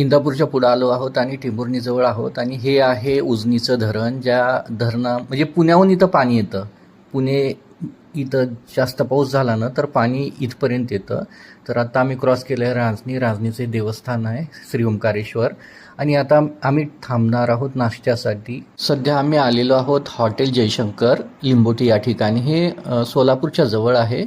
इंदापूरच्या पुढं आलो आहोत आणि टिंबुर्णीजवळ आहोत आणि हे आहे उजनीचं धरण ज्या धरणा म्हणजे पुण्याहून इथं पाणी येतं. पुणे इथं जास्त पाऊस झाला ना तर पाणी इथपर्यंत येतं. तर आता आम्ही क्रॉस केलं आहे रांजणी रांजणीचे देवस्थान आहे श्री ओंकारेश्वर. आणि आता आम्ही थांबणार आहोत नाश्त्यासाठी. सध्या आम्ही आलेलो आहोत हॉटेल जयशंकर लिंबोटी या ठिकाणी. हे सोलापूरच्या जवळ आहे.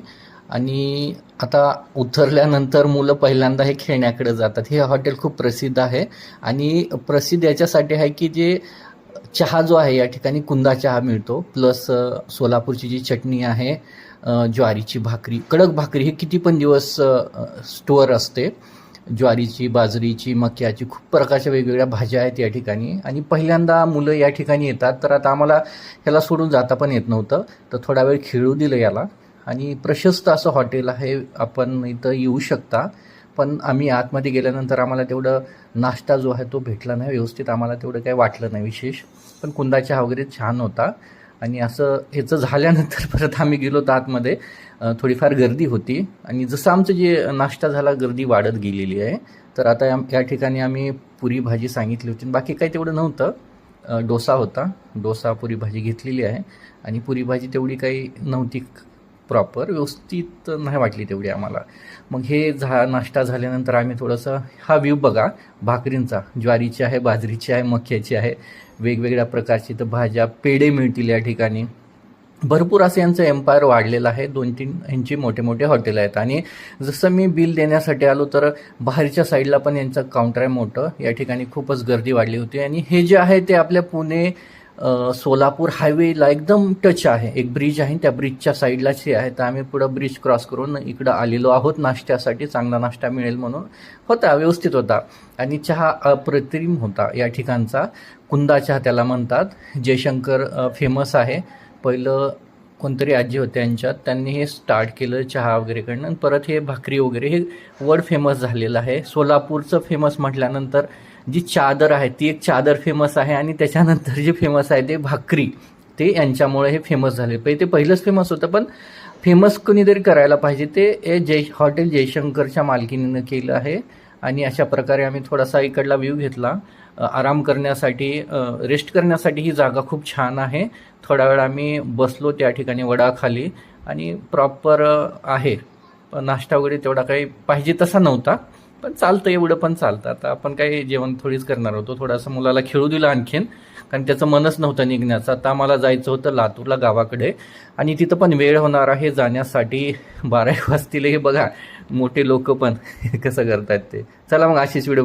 आणि आता उतरल्यानंतर मुलं पहिल्यांदा हे खेळण्याकडे जातात. हे हॉटेल खूप प्रसिद्ध आहे. आणि प्रसिद्ध याच्यासाठी आहे की जे चहा जो आहे या ठिकाणी कुंदा चहा मिळतो. प्लस सोलापूरची जी चटणी आहे ज्वारीची भाकरी कडक भाकरी हे किती पण दिवस स्टोअर असते. ज्वारीची बाजरीची मक्याची खूप प्रकारच्या वेगवेगळ्या भाज्या आहेत या ठिकाणी. आणि पहिल्यांदा मुलं या ठिकाणी येतात. तर आता आम्हाला ह्याला सोडून जाता पण येत नव्हतं. तर थोडा वेळ खेळू दिलं याला. आणि प्रशस्त असं हॉटेल आहे आपण इथं येऊ शकता. पण आम्ही आतमध्ये गेल्यानंतर आम्हाला तेवढं नाश्ता जो आहे तो भेटला नाही व्यवस्थित आम्हाला तेवढं काही वाटलं नाही विशेष. पण कुंदा चहा वगैरे छान होता. आणि असं ह्याचं झाल्यानंतर परत आम्ही गेलो तर आतमध्ये. थोडीफार गर्दी होती. आणि जसं आमचं जे नाश्ता झाला गर्दी वाढत गेलेली आहे. तर आता या ठिकाणी आम्ही पुरी भाजी सांगितली होती. बाकी काही तेवढं नव्हतं. डोसा होता. डोसा पुरी भाजी घेतलेली आहे. आणि पुरी भाजी तेवढी काही नव्हती. प्रॉपर व्यवस्थित नाही वाटली तेवढी आम्हाला. मग हे झा नाश्ता झाल्यानंतर आम्ही थोडंसं हा व्ह्यू बघा. भाकरींचा ज्वारीची आहे बाजरीची आहे मक्याची आहे. वेगवेगळ्या प्रकारची तर भाज्या पेढे मिळतील या ठिकाणी. भरपूर असं यांचं एम्पायर वाढलेलं आहे. दोन तीन यांची मोठे मोठे हॉटेल आहेत. आणि जसं मी बिल देण्यासाठी आलो तर बाहेरच्या साईडला पण यांचं काउंटर आहे मोठं. या ठिकाणी खूपच गर्दी वाढली होती. आणि हे जे आहे ते आपल्या पुणे सोलापूर हायवेला एकदम टच आहे. एक ब्रिज आहे त्या ब्रिजच्या साईडलाच हे आहे. तर आम्ही पुढं ब्रिज क्रॉस करून इकडं आलेलो आहोत. नाश्त्यासाठी चांगला नाश्ता मिळेल म्हणून. होता व्यवस्थित होता. आणि चहा अप्रतिम होता या ठिकाणचा. कुंदा चहा त्याला म्हणतात. जयशंकर फेमस आहे. पहिलं कोणतरी आजी होत्या यांच्यात त्यांनी हे स्टार्ट केलं चहा वगैरेकडनं. आणि परत हे भाकरी वगैरे हे वर्ड फेमस झालेलं आहे. सोलापूरचं फेमस म्हटल्यानंतर जी चादर आहे ती एक चादर फेमस आहे आणि त्याच्यानंतर जे फेमस आहे ते भाकरी. ते यांच्यामुळे हे फेमस झाले. पहिले ते पहिलंच फेमस होतं पण फेमस कोणीतरी करायला पाहिजे. ते हे जय हॉटेल जयशंकरच्या मालकीनीनं केलं आहे. आणि अशा प्रकारे आम्ही थोडासा इकडला व्ह्यू घेतला. आराम करण्यासाठी रेस्ट करण्यासाठी ही जागा खूप छान आहे. थोडा वेळ आम्ही बसलो त्या ठिकाणी वडाखाली आणि प्रॉपर आहे. पण नाश्ता वगैरे तेवढा काही पाहिजे तसा नव्हता. पण चालतं एवढं पण चालतं. आता आपण काही जेवण थोडीच करणार होतो. थोडासा मुलाला खेळू दिलं आणखीन. कारण त्याचं मनच नव्हतं निघण्याचं. आता आम्हाला जायचं होतं लातूरला गावाकडे. आणि तिथं पण वेळ होणार आहे जाण्यासाठी. बारा वाजतील हे बघा. मोठे लोक पण. कसं करतात ते. चला मग अशीच व्हिडिओ